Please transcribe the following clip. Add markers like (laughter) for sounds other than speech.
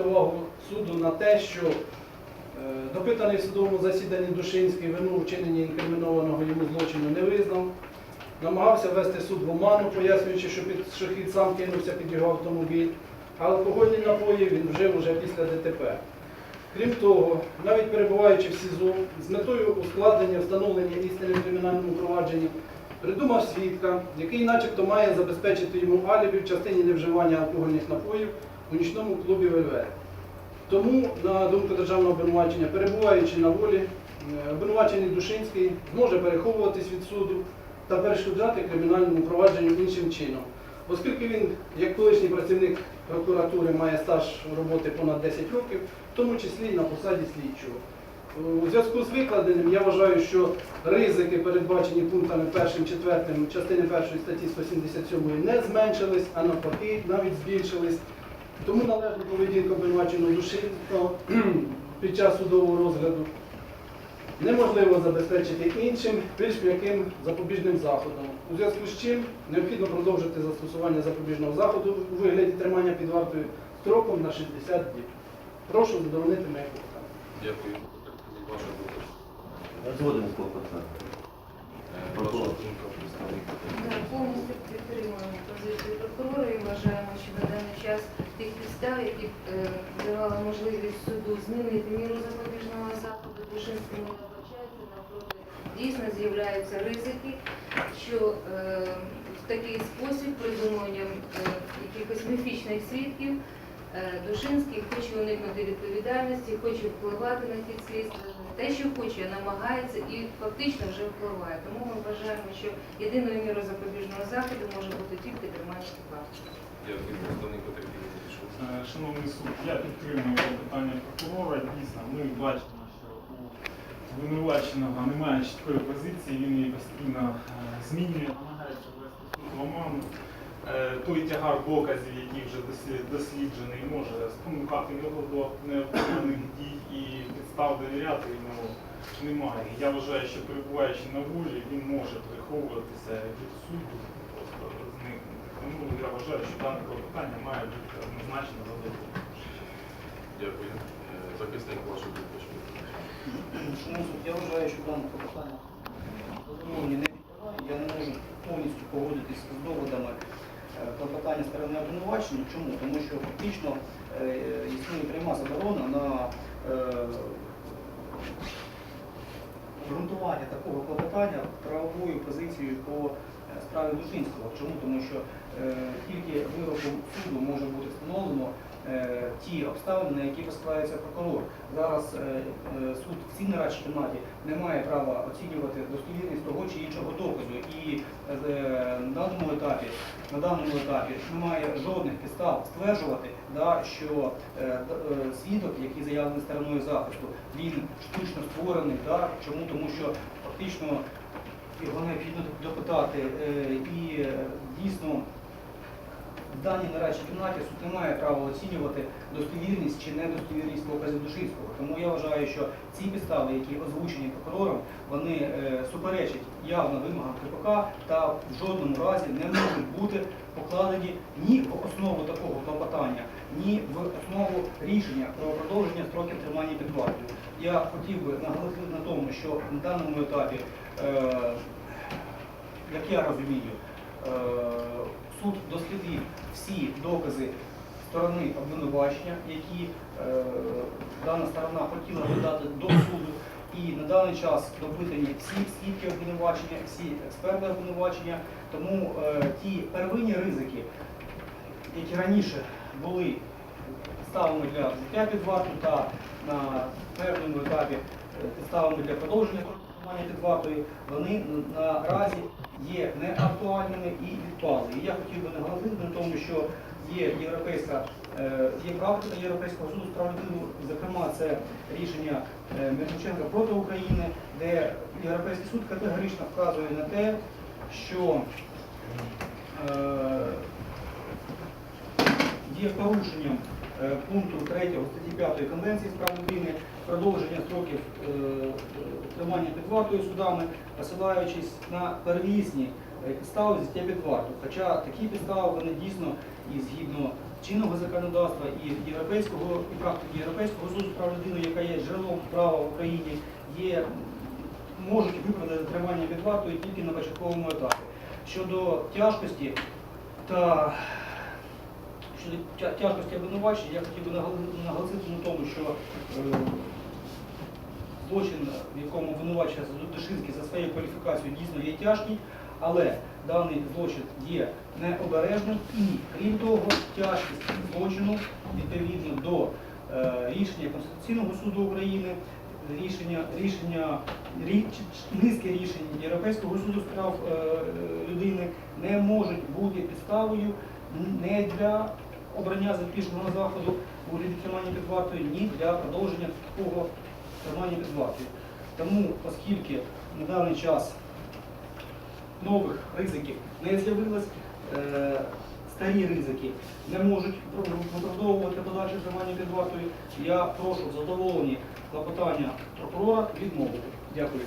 увагу суду на те, що е, допитаний в судовому засіданні Душинський вину вчинення інкримінованого йому злочину не визнав. Намагався ввести суд в оману, пояснюючи, що під шахід сам кинувся під його автомобіль, а алкогольні напої він вжив уже після ДТП. Крім того, навіть перебуваючи в СІЗО, з метою ускладнення встановлення істини в кримінальному провадженні, придумав свідка, який начебто має забезпечити йому алібі в частині невживання алкогольних напоїв у нічному клубі ВВР. Тому, на думку державного обвинувачення, перебуваючи на волі, е, обвинувачений Душинський зможе переховуватись від суду та перешкоджати кримінальному провадженню іншим чином. Оскільки він, як колишній працівник прокуратури, має стаж роботи понад 10 років, в тому числі і на посаді слідчого. У зв'язку з викладеним я вважаю, що ризики, передбачені пунктами 1-4 частини 1 статті 177 не зменшились, а навпаки, навіть збільшились. Тому належну поведінку обвинуваченого Душинського (clears throat) під час судового розгляду неможливо забезпечити іншим більш м'яким запобіжним заходом. У зв'язку з чим необхідно продовжити застосування запобіжного заходу у вигляді тримання під вартою строком на 60 діб. Прошу задовольнити моє клопотання. Дякую. Згоден з повністю підтримуємо позицію прокурора і вважаємо, що на даний час тих підстав, які е, давали можливість суду змінити міру запобіжного заходу, Душинському не навпроти дійсно з'являються ризики, що е, в такий спосіб придуманням е, якихось міфічних свідків Душинський хоче уникнути відповідальності, хоче впливати на хід слідства. Те, що хоче, намагається і фактично вже впливає. Тому ми вважаємо, що єдиною мірою запобіжного заходу може бути тільки тримання під. Дякую. Представник потерпілий надійшов. Е, Шановний суд, я підтримую питання прокурора. Дійсно, ми бачимо, що у звинуваченого немає чіткої позиції, він її постійно е, змінює, намагається ввести суд в оману. Е, Той тягар доказів, який вже дослід- досліджений, може спонукати його до необхідних дій і підстав довіряти йому немає. Я вважаю, що перебуваючи на волі, він може приховуватися від суду, просто зникнути. Тому я вважаю, що дане клопотання має бути однозначно задоволено. Дякую. Е, Захисник? Шановний суд, я вважаю, що дане клопотання задоволення не підлягає. Я не можу повністю погодитись з доводами клопотання сторони обвинувачення. Чому? Тому що фактично е, існує пряма заборона на е, ґрунтування такого клопотання правовою позицією по е, справі Душинського. Чому? Тому що е, тільки вироком суду може бути встановлено е, ті обставини, на які посилається прокурор. Зараз е, е, суд в цій нарадчій кімнаті не має права оцінювати достовірність того чи іншого доказу. І е, даному етапі, на даному етапі немає жодних підстав стверджувати, да, що е, е, свідок, який заявлений стороною захисту, він штучно створений. Да, чому? Тому що фактично його необхідно допитати е, і е, дійсно в даній нарадчій кімнаті суд не має права оцінювати достовірність чи недостовірність доказів Душинського. Тому я вважаю, що ці підстави, які озвучені прокурором, вони е, суперечать явно вимогам КПК та в жодному разі не можуть бути покладені ні в основу такого клопотання, ні в основу рішення про продовження строків тримання під вартою. Я хотів би наголосити на тому, що на даному етапі, е, як я розумію, е, всі докази сторони обвинувачення, які е, дана сторона хотіла видати до суду. І на даний час допитані всі свідки обвинувачення, всі експерти обвинувачення. Тому е, ті первинні ризики, які раніше були підставами для взяття під варту та на певному етапі е, підставами для продовження під вартою, вони наразі є неактуальними і відпали. І я хотів би наголосити на тому, що є європейська е, є практика Європейського суду з людини, зокрема, це рішення е, проти України, де Європейський суд категорично вказує на те, що е, є порушенням пункту 3 статті 5 Конвенції з прав людини продовження строків е, е, тримання під вартою судами, посилаючись на первісні е, підстави взяття під варту. Хоча такі підстави вони дійсно і згідно чинного законодавства і європейського і практики Європейського суду прав людини, яка є джерелом права в Україні, є можуть виправдати тримання під вартою тільки на початковому етапі. Щодо тяжкості та щодо тяжкості обвинувачення, я хотів би наголосити на тому, що е, злочин, в якому обвинувачується Душинський за своєю кваліфікацією дійсно є тяжкий, але даний злочин є необережним і, крім того, тяжкість злочину відповідно до е, рішення Конституційного суду України, рішення, рішення рі- низки рішень Європейського суду з прав е, людини не можуть бути підставою не для обрання запобіжного заходу у тримання під вартою, ні для продовження такого тримання під вартою. Тому, оскільки на даний час нових ризиків не з'явилось, е, старі ризики не можуть виправдовувати подальше тримання під вартою, я прошу в задоволенні клопотання прокурора відмовити. Дякую.